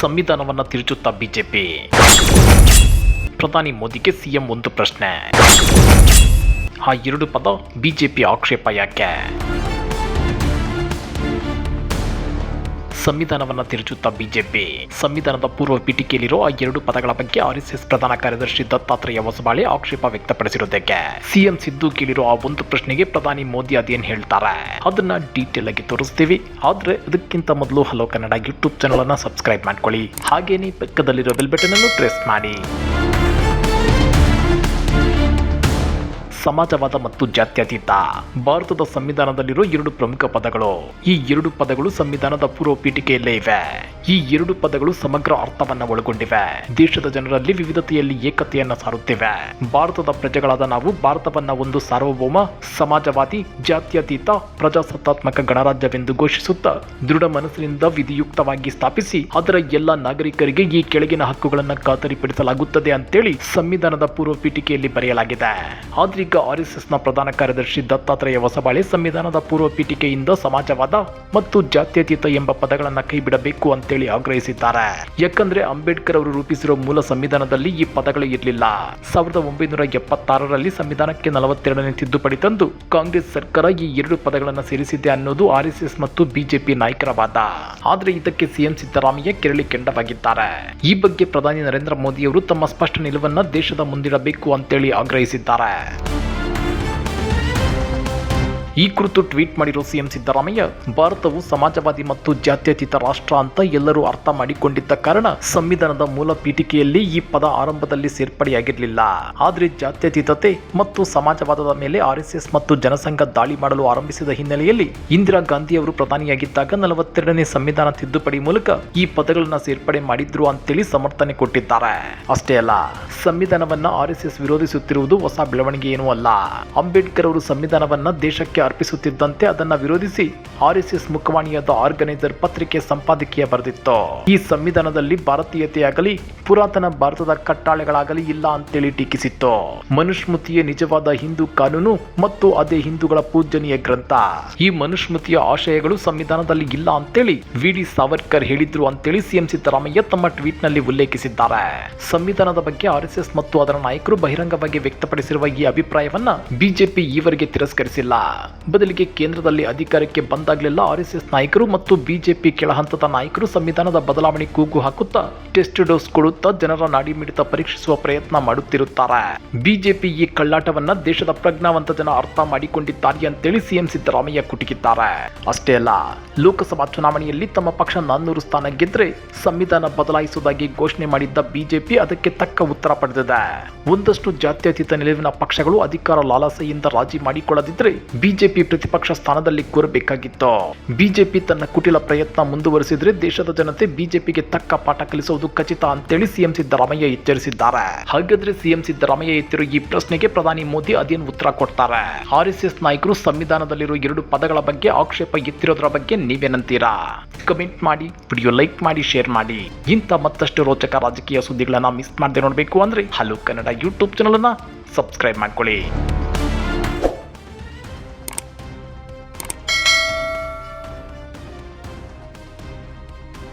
ಸಂವಿಧಾನವನ್ನ ತಿರುಚುತ್ತಾ ಬಿಜೆಪಿ. ಪ್ರಧಾನಿ ಮೋದಿಗೆ ಸಿಎಂ ಒಂದು ಪ್ರಶ್ನೆ. ಆ ಎರಡು ಪದ ಬಿಜೆಪಿ ಆಕ್ಷೇಪ ಯಾಕೆ? ಸಂವಿಧಾನವನ್ನ ತಿರುಚುತ್ತಾ ಬಿಜೆಪಿ. ಸಂವಿಧಾನದ ಪೂರ್ವ ಪೀಠಿಕೆಯಲ್ಲಿರುವ ಆ ಎರಡು ಪದಗಳ ಬಗ್ಗೆ ಆರ್ಎಸ್ಎಸ್ ಪ್ರಧಾನ ಕಾರ್ಯದರ್ಶಿ ದತ್ತಾತ್ರೇಯ ಹೊಸಬಾಳೆ ಆಕ್ಷೇಪ ವ್ಯಕ್ತಪಡಿಸಿರುವುದಕ್ಕೆ. ಸಿಎಂ ಸಿದ್ದು ಕೇಳಿರೋ ಆ ಒಂದು ಪ್ರಶ್ನೆಗೆ ಪ್ರಧಾನಿ ಮೋದಿ ಅದೇನ್ ಹೇಳ್ತಾರೆ? ಅದನ್ನ ಡೀಟೇಲ್ ಆಗಿ ತೋರಿಸ್ತೀವಿ. ಆದ್ರೆ ಅದಕ್ಕಿಂತ ಮೊದಲು ಹಲೋ ಕನ್ನಡ ಯೂಟ್ಯೂಬ್ ಚಾನಲ್ ಅನ್ನ ಸಬ್ಸ್ಕ್ರೈಬ್ ಮಾಡ್ಕೊಳ್ಳಿ. ಹಾಗೇನೇ ಪಕ್ಕದಲ್ಲಿರೋ ಬೆಲ್ ಬಟನ್ ಅನ್ನು ಪ್ರೆಸ್ ಮಾಡಿ. ಸಮಾಜವಾದ ಮತ್ತು ಜಾತ್ಯತೀತ. ಭಾರತದ ಸಂವಿಧಾನದಲ್ಲಿರುವ ಎರಡು ಪ್ರಮುಖ ಪದಗಳು. ಈ ಎರಡು ಪದಗಳು ಸಂವಿಧಾನದ ಪೂರ್ವ ಪೀಠಿಕೆಯಲ್ಲೇ ಇವೆ. ಈ ಎರಡು ಪದಗಳು ಸಮಗ್ರ ಅರ್ಥವನ್ನ ಒಳಗೊಂಡಿವೆ. ದೇಶದ ಜನರಲ್ಲಿ ವಿವಿಧತೆಯಲ್ಲಿ ಏಕತೆಯನ್ನ ಸಾರುತ್ತಿವೆ. ಭಾರತದ ಪ್ರಜೆಗಳಾದ ನಾವು ಭಾರತವನ್ನ ಒಂದು ಸಾರ್ವಭೌಮ, ಸಮಾಜವಾದಿ, ಜಾತ್ಯತೀತ, ಪ್ರಜಾಸತ್ತಾತ್ಮಕ ಗಣರಾಜ್ಯವೆಂದು ಘೋಷಿಸುತ್ತಾ ದೃಢ ಮನಸ್ಸಿನಿಂದ ವಿಧಿಯುಕ್ತವಾಗಿ ಸ್ಥಾಪಿಸಿ ಅದರ ಎಲ್ಲ ನಾಗರಿಕರಿಗೆ ಈ ಕೆಳಗಿನ ಹಕ್ಕುಗಳನ್ನು ಖಾತರಿಪಡಿಸಲಾಗುತ್ತದೆ ಅಂತೇಳಿ ಸಂವಿಧಾನದ ಪೂರ್ವ ಪೀಠಿಕೆಯಲ್ಲಿ ಬರೆಯಲಾಗಿದೆ. ಆದ್ರೆ ಈಗ ಆರ್ ಎಸ್ ಎಸ್ನ ಪ್ರಧಾನ ಕಾರ್ಯದರ್ಶಿ ದತ್ತಾತ್ರೇಯ ಹೊಸಬಾಳೆ ಸಂವಿಧಾನದ ಪೂರ್ವ ಪೀಠಿಕೆಯಿಂದ ಸಮಾಜವಾದ ಮತ್ತು ಜಾತ್ಯತೀತ ಎಂಬ ಪದಗಳನ್ನು ಕೈಬಿಡಬೇಕು ಅಂತೇಳಿ ಆಗ್ರಹಿಸಿದ್ದಾರೆ. ಯಾಕಂದ್ರೆ ಅಂಬೇಡ್ಕರ್ ಅವರು ರೂಪಿಸಿರುವ ಮೂಲ ಸಂವಿಧಾನದಲ್ಲಿ ಈ ಪದಗಳು ಇರಲಿಲ್ಲ. ಸಾವಿರದ ಒಂಬೈನೂರ ಎಪ್ಪತ್ತಾರರಲ್ಲಿ ಸಂವಿಧಾನಕ್ಕೆ ನಲವತ್ತೆರಡನೇ ತಿದ್ದುಪಡಿ ತಂದು ಕಾಂಗ್ರೆಸ್ ಸರ್ಕಾರ ಈ ಎರಡು ಪದಗಳನ್ನು ಸೇರಿಸಿದೆ ಅನ್ನೋದು ಆರ್ಎಸ್ಎಸ್ ಎಸ್ ಎಸ್ ಮತ್ತು ಬಿಜೆಪಿ ನಾಯಕರ ವಾದ ಆದ್ರೆ ಇದಕ್ಕೆ ಸಿಎಂ ಸಿದ್ದರಾಮಯ್ಯ ಕೆರಳಿ ಕೆಂಡವಾಗಿದ್ದಾರೆ. ಈ ಬಗ್ಗೆ ಪ್ರಧಾನಿ ನರೇಂದ್ರ ಮೋದಿ ಅವರು ತಮ್ಮ ಸ್ಪಷ್ಟ ನಿಲುವನ್ನು ದೇಶದ ಮುಂದಿಡಬೇಕು ಅಂತೇಳಿ ಆಗ್ರಹಿಸಿದ್ದಾರೆ. ಈ ಕುರಿತು ಟ್ವೀಟ್ ಮಾಡಿರೋ ಸಿಎಂ ಸಿದ್ದರಾಮಯ್ಯ, ಭಾರತವು ಸಮಾಜವಾದಿ ಮತ್ತು ಜಾತ್ಯತೀತ ರಾಷ್ಟ್ರ ಅಂತ ಎಲ್ಲರೂ ಅರ್ಥ ಮಾಡಿಕೊಂಡಿದ್ದ ಕಾರಣ ಸಂವಿಧಾನದ ಮೂಲ ಪೀಠಿಕೆಯಲ್ಲಿ ಈ ಪದ ಆರಂಭದಲ್ಲಿ ಸೇರ್ಪಡೆಯಾಗಿರಲಿಲ್ಲ. ಆದ್ರೆ ಜಾತ್ಯತೀತತೆ ಮತ್ತು ಸಮಾಜವಾದದ ಮೇಲೆ ಆರ್ಎಸ್ಎಸ್ ಮತ್ತು ಜನಸಂಘ ದಾಳಿ ಮಾಡಲು ಆರಂಭಿಸಿದ ಹಿನ್ನೆಲೆಯಲ್ಲಿ ಇಂದಿರಾ ಗಾಂಧಿ ಅವರು ಪ್ರಧಾನಿಯಾಗಿದ್ದಾಗ ನಲವತ್ತೆರಡನೇ ಸಂವಿಧಾನ ತಿದ್ದುಪಡಿ ಮೂಲಕ ಈ ಪದಗಳನ್ನ ಸೇರ್ಪಡೆ ಮಾಡಿದ್ರು ಅಂತೇಳಿ ಸಮರ್ಥನೆ ಕೊಟ್ಟಿದ್ದಾರೆ. ಅಷ್ಟೇ ಅಲ್ಲ, ಸಂವಿಧಾನವನ್ನ ಆರ್ಎಸ್ಎಸ್ ವಿರೋಧಿಸುತ್ತಿರುವುದು ಹೊಸ ಬೆಳವಣಿಗೆ ಏನೂ ಅಲ್ಲ. ಅಂಬೇಡ್ಕರ್ ಅವರು ಸಂವಿಧಾನವನ್ನ ದೇಶಕ್ಕೆ ಅರ್ಪಿಸುತ್ತಿದ್ದಂತೆ ಅದನ್ನ ವಿರೋಧಿಸಿ ಆರ್ಎಸ್ಎಸ್ ಮುಖವಾಣಿಯಾದ ಆರ್ಗನೈಸರ್ ಪತ್ರಿಕೆ ಸಂಪಾದಕೀಯ ಬರೆದಿತ್ತು. ಈ ಸಂವಿಧಾನದಲ್ಲಿ ಭಾರತೀಯತೆಯಾಗಲಿ, ಪುರಾತನ ಭಾರತದ ಕಟ್ಟಾಳೆಗಳಾಗಲಿ ಇಲ್ಲ ಅಂತೇಳಿ ಟೀಕಿಸಿತ್ತು. ಮನುಸ್ಮೃತಿಯೇ ನಿಜವಾದ ಹಿಂದೂ ಕಾನೂನು ಮತ್ತು ಅದೇ ಹಿಂದೂಗಳ ಪೂಜನೀಯ ಗ್ರಂಥ. ಈ ಮನುಸ್ಮೃತಿಯ ಆಶಯಗಳು ಸಂವಿಧಾನದಲ್ಲಿ ಇಲ್ಲ ಅಂತೇಳಿ ವಿ ಡಿ ಸಾವರ್ಕರ್ ಹೇಳಿದ್ರು ಅಂತೇಳಿ ಸಿಎಂ ಸಿದ್ದರಾಮಯ್ಯ ತಮ್ಮ ಟ್ವೀಟ್ನಲ್ಲಿ ಉಲ್ಲೇಖಿಸಿದ್ದಾರೆ. ಸಂವಿಧಾನದ ಬಗ್ಗೆ ಆರ್ಎಸ್ಎಸ್ ಮತ್ತು ಅದರ ನಾಯಕರು ಬಹಿರಂಗವಾಗಿ ವ್ಯಕ್ತಪಡಿಸಿರುವ ಈ ಅಭಿಪ್ರಾಯವನ್ನ ಬಿಜೆಪಿ ಈವರೆಗೆ ತಿರಸ್ಕರಿಸಿಲ್ಲ. ಬದಲಿಗೆ ಕೇಂದ್ರದಲ್ಲಿ ಅಧಿಕಾರಕ್ಕೆ ಬಂದಾಗಲೆಲ್ಲ ಆರ್ಎಸ್ಎಸ್ ನಾಯಕರು ಮತ್ತು ಬಿಜೆಪಿ ಕೆಳಹಂತದ ನಾಯಕರು ಸಂವಿಧಾನದ ಬದಲಾವಣೆ ಕೂಗು ಹಾಕುತ್ತಾ ಟೆಸ್ಟ್ ಡೋಸ್ ಕೊಡುತ್ತಾ ಜನರ ನಾಡಿಮಿಡಿತ ಪರೀಕ್ಷಿಸುವ ಪ್ರಯತ್ನ ಮಾಡುತ್ತಿರುತ್ತಾರೆ. ಬಿಜೆಪಿ ಈ ಕಳ್ಳಾಟವನ್ನ ದೇಶದ ಪ್ರಜ್ಞಾವಂತ ಜನ ಅರ್ಥ ಮಾಡಿಕೊಂಡಿದ್ದಾರೆ ಅಂತೇಳಿ ಸಿಎಂ ಸಿದ್ದರಾಮಯ್ಯ ಕುಟುಕಿದ್ದಾರೆ. ಅಷ್ಟೇ ಅಲ್ಲ, ಲೋಕಸಭಾ ಚುನಾವಣೆಯಲ್ಲಿ ತಮ್ಮ ಪಕ್ಷ ನಾನ್ನೂರು ಸ್ಥಾನ ಗೆದ್ರೆ ಸಂವಿಧಾನ ಬದಲಾಯಿಸುವುದಾಗಿ ಘೋಷಣೆ ಮಾಡಿದ್ದ ಬಿಜೆಪಿ ಅದಕ್ಕೆ ತಕ್ಕ ಉತ್ತರ ಪಡೆದಿದೆ. ಒಂದಷ್ಟು ಜಾತ್ಯತೀತ ನಿಲುವಿನ ಪಕ್ಷಗಳು ಅಧಿಕಾರ ಲಾಲಸೆಯಿಂದ ರಾಜಿ ಮಾಡಿಕೊಳ್ಳದಿದ್ರೆ ಬಿಜೆಪಿ ಪ್ರತಿಪಕ್ಷ ಸ್ಥಾನದಲ್ಲಿ ಕೂರಬೇಕಾಗಿತ್ತು. ಬಿಜೆಪಿ ತನ್ನ ಕುಟಿಲ ಪ್ರಯತ್ನ ಮುಂದುವರಿಸಿದ್ರೆ ದೇಶದ ಜನತೆ ಬಿಜೆಪಿಗೆ ತಕ್ಕ ಪಾಠ ಕಲಿಸುವುದು ಖಚಿತ ಅಂತೇಳಿ ಸಿಎಂ ಸಿದ್ದರಾಮಯ್ಯ ಎಚ್ಚರಿಸಿದ್ದಾರೆ. ಹಾಗಾದ್ರೆ ಸಿಎಂ ಸಿದ್ದರಾಮಯ್ಯ ಎತ್ತಿರೋ ಈ ಪ್ರಶ್ನೆಗೆ ಪ್ರಧಾನಿ ಮೋದಿ ಅದೇನು ಉತ್ತರ ಕೊಡ್ತಾರೆ? ಆರ್ ಎಸ್ ಎಸ್ ನಾಯಕರು ಸಂವಿಧಾನದಲ್ಲಿರೋ ಎರಡು ಪದಗಳ ಬಗ್ಗೆ ಆಕ್ಷೇಪ ಎತ್ತಿರೋದ್ರ ಬಗ್ಗೆ ನೀವೇನಂತೀರಾ? ಕಮೆಂಟ್ ಮಾಡಿ, ವಿಡಿಯೋ ಲೈಕ್ ಮಾಡಿ, ಶೇರ್ ಮಾಡಿ. ಇಂಥ ಮತ್ತಷ್ಟು ರೋಚಕ ರಾಜಕೀಯ ಸುದ್ದಿಗಳನ್ನ ಮಿಸ್ ಮಾಡದೆ ನೋಡಬೇಕು ಅಂದ್ರೆ ಹಲೋ ಕನ್ನಡ ಯೂಟ್ಯೂಬ್ ಚಾನಲ್ ಅನ್ನ ಸಬ್ಸ್ಕ್ರೈಬ್ ಮಾಡ್ಕೊಳ್ಳಿ.